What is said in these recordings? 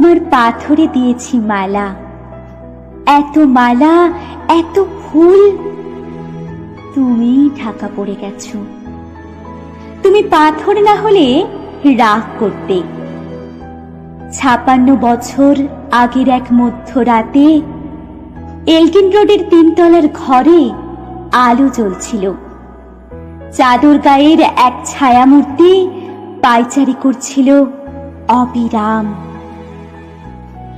তোমার পাথরে দিয়েছি মালা। এত মালা, এত ফুল। তুমি ঢাকা পড়ে গেছো। তুমি পাথর না হলে রাগ করতে। ছাপান্ন বছর আগের এক মধ্যরাতে এলকিন রোডের তিনতলার ঘরে আলো জ্বলছিল। চাদর গায়ের এক ছায়ামূর্তি পাইচারি করছিল অবিরাম।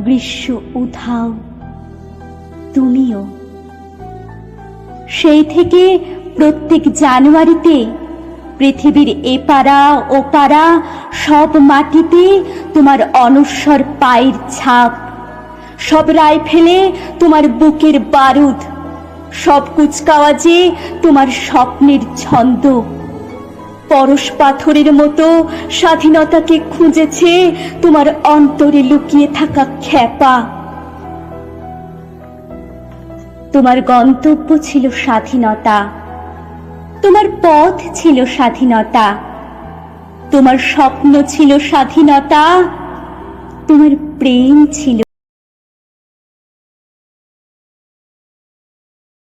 গ্রীষ্ম উধাও। তুমিও। সেই থেকে প্রত্যেক জানুয়ারিতে পৃথিবীর এপারা ওপারা সব মাটিতে তোমার অনস্বর পায়ের ছাপ। সব রায় ফেলে তোমার বুকের বারুদ। সব কুচকাওয়াজে তোমার স্বপ্নের ছন্দ। পরশ পাথরের মতো স্বাধীনতাকে খুঁজেছে তোমার অন্তরে লুকিয়ে থাকা খ্যাপা। তোমার গন্তব্য ছিল স্বাধীনতা। তোমার পথ ছিল স্বাধীনতা। তোমার স্বপ্ন ছিল স্বাধীনতা। তোমার প্রেম ছিল